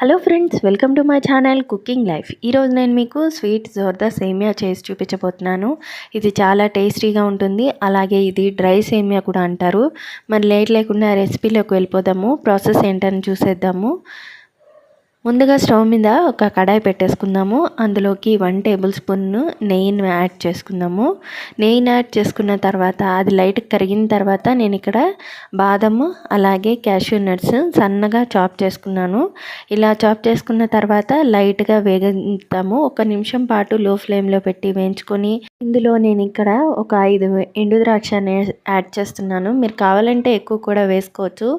Hello friends welcome to my channel cooking life ఈరోజు నేను మీకు స్వీట్ జోర్దా సేమియా చేసి చూపించబోతున్నాను. ఇది చాలా టేస్టీగా ఉంటుంది. అలాగే ఇది డ్రై సేమియా కూడా అంటారు. మరి లేట్ లేకుండా రెసిపీలోకి వెళ్ళిపోదాము. ప్రాసెస్ ఏంటని చూసేద్దాము. ముందుగా స్టవ్ మీద ఒక కడాయి పెట్టేసుకుందాము. అందులోకి వన్ టేబుల్ స్పూన్ నెయ్యిని యాడ్ చేసుకుందాము. నెయ్యిని యాడ్ చేసుకున్న తర్వాత అది లైట్ కరిగిన తర్వాత నేను ఇక్కడ బాదము అలాగే క్యాష్యూ నట్స్ సన్నగా చాప్ చేసుకున్నాను. ఇలా చాప్ చేసుకున్న తర్వాత లైట్గా వేగిద్దాము ఒక నిమిషం పాటు లో ఫ్లేమ్లో పెట్టి వేయించుకొని ఇందులో నేను ఇక్కడ ఒక ఐదు ఎండు ద్రాక్ష యాడ్ చేస్తున్నాను. మీరు కావాలంటే ఎక్కువ కూడా వేసుకోవచ్చు.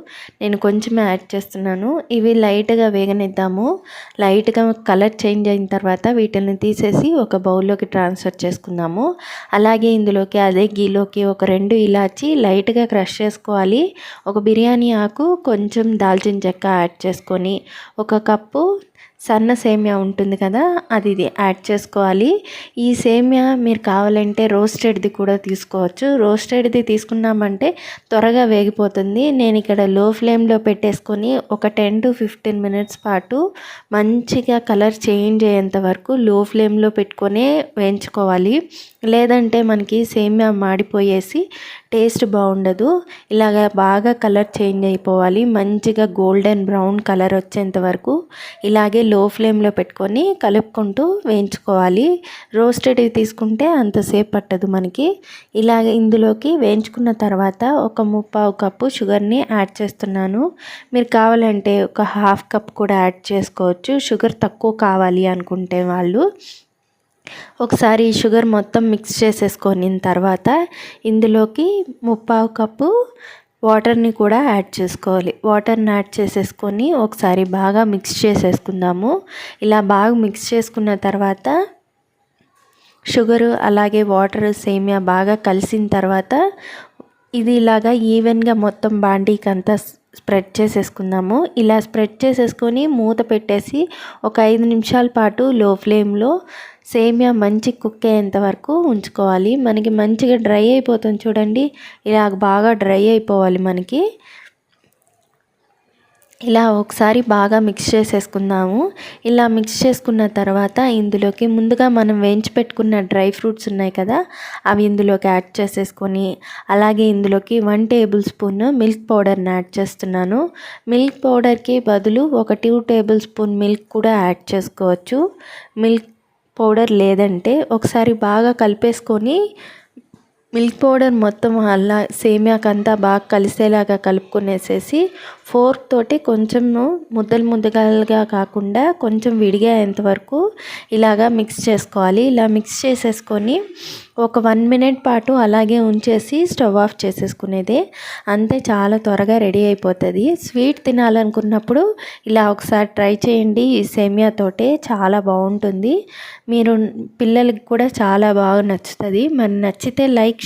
నేను కొంచెమే యాడ్ చేస్తున్నాను. ఇవి లైట్గా వేగనిద్దాము. చేసుకుందాము లైట్గా కలర్ చేంజ్ అయిన తర్వాత వీటిని తీసేసి ఒక బౌల్లోకి ట్రాన్స్ఫర్ చేసుకుందాము. అలాగే ఇందులోకి అదే గీలోకి ఒక రెండు ఇలాచి లైట్గా క్రష్ చేసుకోవాలి. ఒక బిర్యానీ ఆకు కొంచెం దాల్చిన చెక్క యాడ్ చేసుకొని ఒక కప్పు సన్న సేమియా ఉంటుంది కదా అది యాడ్ చేసుకోవాలి. ఈ సేమియా మీరు కావాలంటే రోస్టెడ్ది కూడా తీసుకోవచ్చు. రోస్టెడ్ది తీసుకున్నామంటే త్వరగా వేగిపోతుంది. నేను ఇక్కడ లో ఫ్లేమ్లో పెట్టేసుకొని ఒక టెన్ టు ఫిఫ్టీన్ మినిట్స్ పాటు మంచిగా కలర్ చేంజ్ అయ్యేంత వరకు లో ఫ్లేమ్లో పెట్టుకొనే వేయించుకోవాలి. లేదంటే మనకి సేమియా మాడిపోయేసి టేస్ట్ బాగుండదు. ఇలాగ బాగా కలర్ చేంజ్ అయిపోవాలి. మంచిగా గోల్డెన్ బ్రౌన్ కలర్ వచ్చేంత వరకు ఇలాగే లో ఫ్లేమ్లో పెట్టుకొని కలుపుకుంటూ వేయించుకోవాలి. రోస్టెడ్ తీసుకుంటే అంతసేపు పట్టదు మనకి. ఇలాగ ఇందులోకి వేయించుకున్న తర్వాత ఒక ముప్పావు కప్పు షుగర్ని యాడ్ చేస్తున్నాను. మీరు కావాలంటే ఒక హాఫ్ కప్ కూడా యాడ్ చేసుకోవచ్చు. షుగర్ తక్కువ కావాలి అనుకుంటే వాళ్ళు. ఒకసారి షుగర్ మొత్తం మిక్స్ చేసేసుకొని తర్వాత ఇందులోకి ముప్పావు కప్పు వాటర్ని కూడా యాడ్ చేసుకోవాలి. వాటర్ని యాడ్ చేసేసుకొని ఒకసారి బాగా మిక్స్ చేసేసుకుందాము. ఇలా బాగా మిక్స్ చేసుకున్న తర్వాత షుగరు అలాగే వాటర్ సేమియా బాగా కలిసిన తర్వాత ఇది ఇలాగా ఈవెన్గా మొత్తం బాండీకి అంతా స్ప్రెడ్ చేసేసుకుందాము. ఇలా స్ప్రెడ్ చేసేసుకొని మూత పెట్టేసి ఒక ఐదు నిమిషాల పాటు లో ఫ్లేమ్లో సేమియా మంచి కుక్ అయ్యేంత వరకు ఉంచుకోవాలి. మనకి మంచిగా డ్రై అయిపోతుంది చూడండి. ఇలా బాగా డ్రై అయిపోవాలి మనకి. ఇలా ఒకసారి బాగా మిక్స్ చేసేసుకుందాము. ఇలా మిక్స్ చేసుకున్న తర్వాత ఇందులోకి ముందుగా మనం వేయించి పెట్టుకున్న డ్రై ఫ్రూట్స్ ఉన్నాయి కదా అవి ఇందులోకి యాడ్ చేసేసుకొని అలాగే ఇందులోకి వన్ టేబుల్ స్పూన్ మిల్క్ పౌడర్ని యాడ్ చేస్తున్నాను. మిల్క్ పౌడర్కి బదులు ఒక టూ టేబుల్ స్పూన్ మిల్క్ కూడా యాడ్ చేసుకోవచ్చు. మిల్క్ పౌడర్ లేదంటే ఒకసారి బాగా కలిపేసుకొని మిల్క్ పౌడర్ మొత్తం అలా సేమియాకంతా బాగా కలిసేలాగా కలుపుకునేసేసి ఫోర్క్ తోటి కొంచెం ముద్దలు ముద్దలుగా కాకుండా కొంచెం విడిగాయేంత వరకు ఇలాగా మిక్స్ చేసుకోవాలి. ఇలా మిక్స్ చేసేసుకొని ఒక వన్ మినిట్ పాటు అలాగే ఉంచేసి స్టవ్ ఆఫ్ చేసేసుకునేది. అంతే చాలా త్వరగా రెడీ అయిపోతుంది. స్వీట్ తినాలనుకున్నప్పుడు ఇలా ఒకసారి ట్రై చేయండి. ఈ సేమియాతోటే చాలా బాగుంటుంది. మీరు పిల్లలకి కూడా చాలా బాగా నచ్చుతుంది. మరి నచ్చితే లైక్